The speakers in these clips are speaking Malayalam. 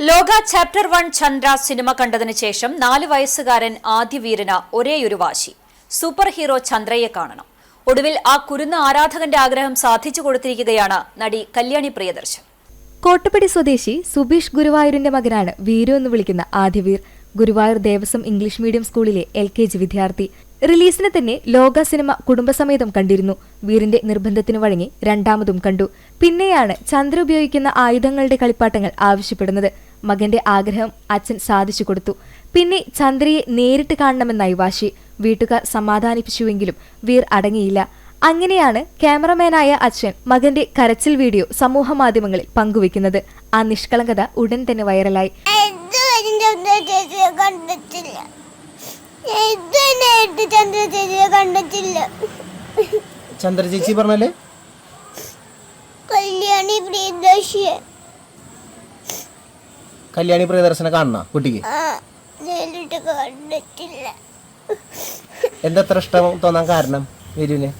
ലോക ചാപ്റ്റർ വൺ ചന്ദ്ര സിനിമ കണ്ടതിന് ശേഷം നാല് വയസ്സുകാരൻ ആദ്യവീരന് ഒരേയൊരു വാശി. സൂപ്പർ ഹീറോ ചന്ദ്രയെ കാണണം. ഒടുവിൽ ആ കുരുന്ന ആരാധകന്റെ ആഗ്രഹം സാധിച്ചു കൊടുത്തിരിക്കുകയാണ് നടി കല്യാണി പ്രിയദർശൻ. കോട്ടപ്പടി സ്വദേശി സുബീഷ് ഗുരുവായൂരിന്റെ മകനാണ് വീരു എന്ന് വിളിക്കുന്ന ആദിവീർ ഗുരുവായൂർ ദേവസ്വം ഇംഗ്ലീഷ് മീഡിയം സ്കൂളിലെ എൽ കെ ജി വിദ്യാർത്ഥി. റിലീസിന് തന്നെ ലോക സിനിമ കുടുംബസമേതം കണ്ടിരുന്നു. വീറിന്റെ നിർബന്ധത്തിനു വഴങ്ങി രണ്ടാമതും കണ്ടു. പിന്നെയാണ് ചന്ദ്ര ഉപയോഗിക്കുന്ന ആയുധങ്ങളുടെ കളിപ്പാട്ടങ്ങൾ ആവശ്യപ്പെടുന്നത്. മകന്റെ ആഗ്രഹം അച്ഛൻ സാധിച്ചു കൊടുത്തു. പിന്നെ ചന്ദ്രയെ നേരിട്ട് കാണണമെന്നായി വാശി. വീട്ടുകാർ സമാധാനിപ്പിച്ചുവെങ്കിലും വീർ അടങ്ങിയില്ല. അങ്ങനെയാണ് ക്യാമറമാനായ അച്ഛൻ മകന്റെ കരച്ചിൽ വീഡിയോ സമൂഹ മാധ്യമങ്ങളിൽ പങ്കുവെക്കുന്നത്. ആ നിഷ്കളങ്കത ഉടൻ തന്നെ വൈറലായി. ചന്ദ്ര ചേച്ചിയെ കണ്ടിട്ടില്ല ഇതുവരെയായിട്ട് ചന്ദ്ര ചേച്ചിയെ കണ്ടിട്ടില്ല ചന്ദ്ര ചേച്ചി പറഞ്ഞാൽ കല്യാണി പ്രിയദർശിയെ കല്യാണി പ്രിയദർശനെ കാണണ കുട്ടിക്ക് ആ നേരിട്ട് കണ്ടിട്ടില്ല എന്താ അത്ര ഇഷ്ടം തോന്നാൻ കാരണം വരുവിന്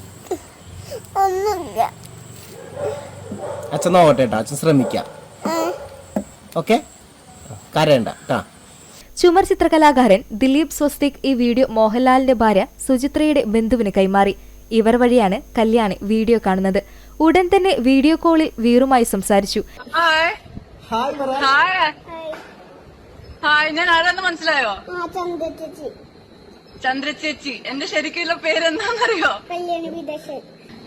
ഒന്നുമില്ല അച്ഛൻ നോക്കട്ടെ കേട്ടോ അച്ഛൻ ശ്രമിക്കാം ഓക്കെ കരയണ്ട കേട്ടാ ചുമർ ചിത്രകലാകാരൻ ദിലീപ് സ്വസ്തിക് ഈ വീഡിയോ മോഹൻലാലിന്റെ ഭാര്യ സുചിത്രയുടെ ബന്ധുവിന് കൈമാറി. ഇവർ വഴിയാണ് കല്യാണി വീഡിയോ കാണുന്നത്. ഉടൻ തന്നെ വീഡിയോ കോളിൽ വീറുമായി സംസാരിച്ചു. ഹായ്. Hi hi. ഞാൻ ആരാന്ന് മനസ്സിലായോ? ആ ചന്ദ്ര ചേച്ചി. ചന്ദ്ര എന്റെ ശരിക്കുള്ള പേരെന്താണെന്നറിയോ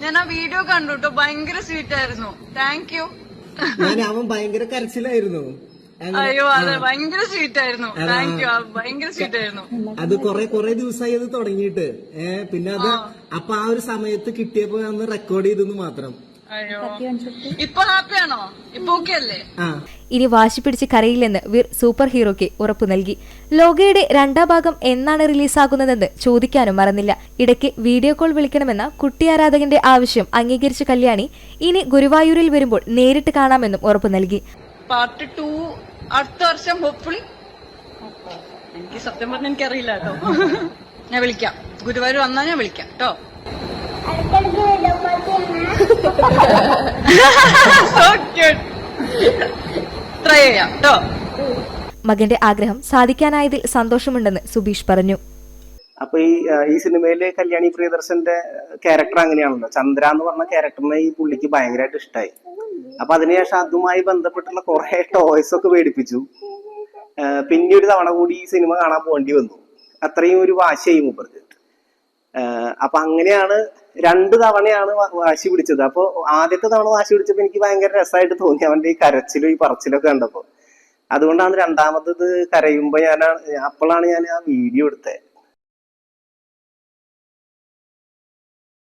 ഞാൻ ആ വീഡിയോ കണ്ടു കേട്ടോ ഭയങ്കര സ്വീറ്റ് ആയിരുന്നു താങ്ക് യു. ഞാൻ അവൻ ഭയങ്കര കരച്ചിലായിരുന്നു. അയ്യോ അതെ ഭയങ്കര സ്വീറ്റ് ആയിരുന്നു. താങ്ക് യു ഭയങ്കര സ്വീറ്റ് ആയിരുന്നു. അത് കൊറേ കൊറേ ദിവസമായി അത് തുടങ്ങിയിട്ട്. ഏഹ് പിന്നെ അത് അപ്പൊ ആ ഒരു സമയത്ത് കിട്ടിയപ്പോ അന്ന് റെക്കോർഡ് ചെയ്തെന്ന് മാത്രം. അയ്യോ. ഇപ്പൊ ഹാപ്പിയാണോ ഇപ്പൊ ഓക്കെ അല്ലേ? ഇനി വാശി പിടിച്ച് കരയില്ലെന്ന് വീർ സൂപ്പർ ഹീറോയ്ക്ക് ഉറപ്പു നൽകി. ലോകയുടെ രണ്ടാം ഭാഗം എന്നാണ് റിലീസാകുന്നതെന്ന് ചോദിക്കാനും മറന്നില്ല. ഇടയ്ക്ക് വീഡിയോ കോൾ വിളിക്കണമെന്ന കുട്ടി ആരാധകന്റെ ആവശ്യം അംഗീകരിച്ച കല്യാണി ഇനി ഗുരുവായൂരിൽ വരുമ്പോൾ നേരിട്ട് കാണാമെന്നും ഉറപ്പു നൽകി. പാർട്ട് ടു അടുത്ത വർഷം ഹോപ്പ്ഫുള്ളി എനിക്ക് സത്യം പറഞ്ഞ എനിക്കറിയില്ല കേട്ടോ. ഞാൻ വിളിക്കാം. ഗുരുവായൂർ വന്നാ ഞാൻ വിളിക്കാം. കേട്ടോ. ട്രൈ ചെയ്യാം. കേട്ടോ. മകന്റെ ആഗ്രഹം സാധിക്കാനായതിൽ സന്തോഷമുണ്ടെന്ന് സുബീഷ് പറഞ്ഞു. അപ്പൊ ഈ ഈ സിനിമയിലെ കല്യാണി പ്രിയദർശന്റെ ക്യാരക്ടർ അങ്ങനെയാണല്ലോ. ചന്ദ്ര എന്ന് പറഞ്ഞ ക്യാരക്ടറിനെ ഈ പുള്ളിക്ക് ഭയങ്കരമായിട്ട് ഇഷ്ടമായി അപ്പൊ അതിനുശേഷം അതുമായി ബന്ധപ്പെട്ടുള്ള കുറെ ടോയ്സ് ഒക്കെ മേടിപ്പിച്ചു പിന്നെ ഒരു തവണ കൂടി ഈ സിനിമ കാണാൻ പോകേണ്ടി വന്നു. അത്രയും ഒരു വാശിയായി മൂപ്പർക്ക്. അപ്പൊ അങ്ങനെയാണ് രണ്ട് തവണയാണ് വാശി പിടിച്ചത്. അപ്പൊ ആദ്യത്തെ തവണ വാശി പിടിച്ചപ്പോ എനിക്ക് ഭയങ്കര രസമായിട്ട് തോന്നി അവന്റെ ഈ കരച്ചിലും ഈ പറച്ചിലൊക്കെ കണ്ടപ്പോൾ കണ്ടപ്പോ. അതുകൊണ്ടാണ് രണ്ടാമത്തത് കരയുമ്പോ ഞാൻ അപ്പോഴാണ് ഞാൻ ആ വീഡിയോ എടുത്തത്.